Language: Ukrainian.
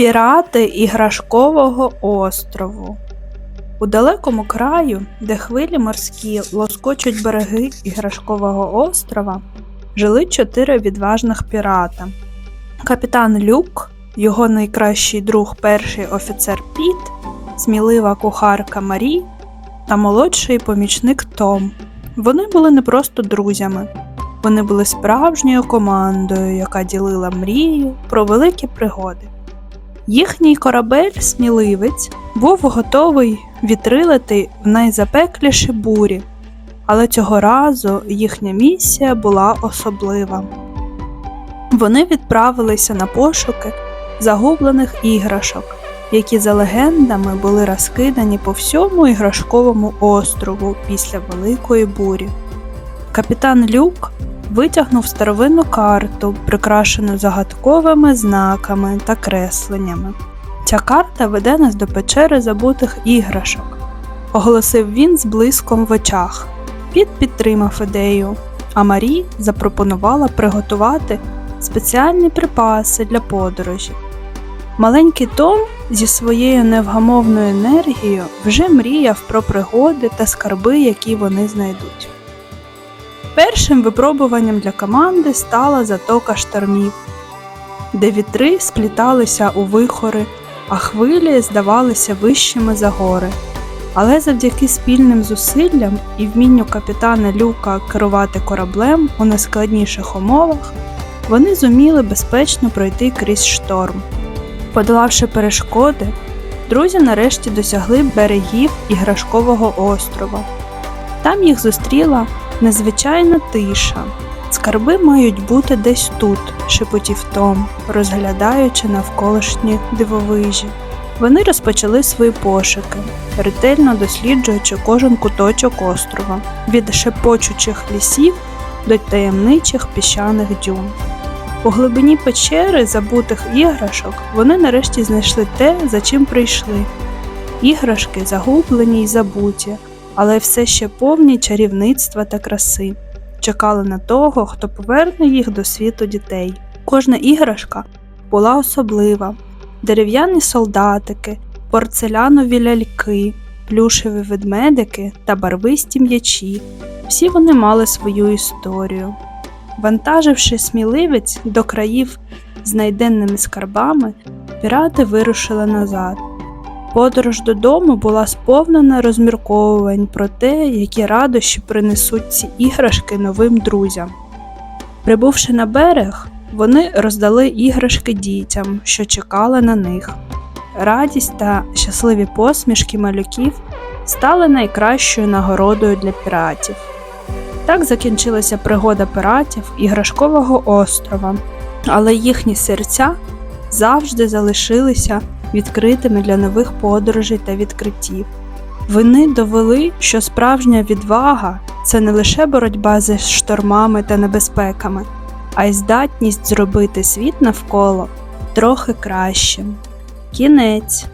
Пірати іграшкового острову. У далекому краю, де хвилі морські лоскочуть береги іграшкового острова, жили чотири відважних пірата. Капітан Люк, його найкращий друг перший офіцер Піт, смілива кухарка Марі та молодший помічник Том. Вони були не просто друзями, вони були справжньою командою, яка ділила мрію про великі пригоди. Їхній корабель, сміливець, був готовий вітрилити в найзапекліші бурі, але цього разу їхня місія була особлива. Вони відправилися на пошуки загублених іграшок, які за легендами були розкидані по всьому іграшковому острову після Великої бурі. Капітан Люк витягнув старовинну карту, прикрашену загадковими знаками та кресленнями. Ця карта веде нас до печери забутих іграшок, оголосив він з блиском в очах. Піт підтримав ідею, а Марі запропонувала приготувати спеціальні припаси для подорожі. Маленький Том зі своєю невгамовною енергією вже мріяв про пригоди та скарби, які вони знайдуть. Першим випробуванням для команди стала затока штормів, де вітри спліталися у вихори, а хвилі здавалися вищими за гори. Але завдяки спільним зусиллям і вмінню капітана Люка керувати кораблем у найскладніших умовах, вони зуміли безпечно пройти крізь шторм. Подолавши перешкоди, друзі нарешті досягли берегів іграшкового острова. Там їх зустріла незвичайна тиша. Скарби мають бути десь тут, шепотів Том, розглядаючи навколишні дивовижі. Вони розпочали свої пошуки, ретельно досліджуючи кожен куточок острова, від шепочучих лісів до таємничих піщаних дюн. У глибині печери забутих іграшок вони нарешті знайшли те, за чим прийшли. Іграшки загублені й забуті, але все ще повні чарівництва та краси, чекали на того, хто поверне їх до світу дітей. Кожна іграшка була особлива: дерев'яні солдатики, порцелянові ляльки, плюшеві ведмедики та барвисті м'ячі. Всі вони мали свою історію. Вантаживши сміливець до країв з найденними скарбами, пірати вирушили назад. Подорож додому була сповнена розмірковувань про те, які радощі принесуть ці іграшки новим друзям. Прибувши на берег, вони роздали іграшки дітям, що чекали на них. Радість та щасливі посмішки малюків стали найкращою нагородою для піратів. Так закінчилася пригода піратів іграшкового острова, але їхні серця завжди залишилися відкритими для нових подорожей та відкриттів. Вони довели, що справжня відвага це не лише боротьба зі штормами та небезпеками, а й здатність зробити світ навколо трохи кращим. Кінець.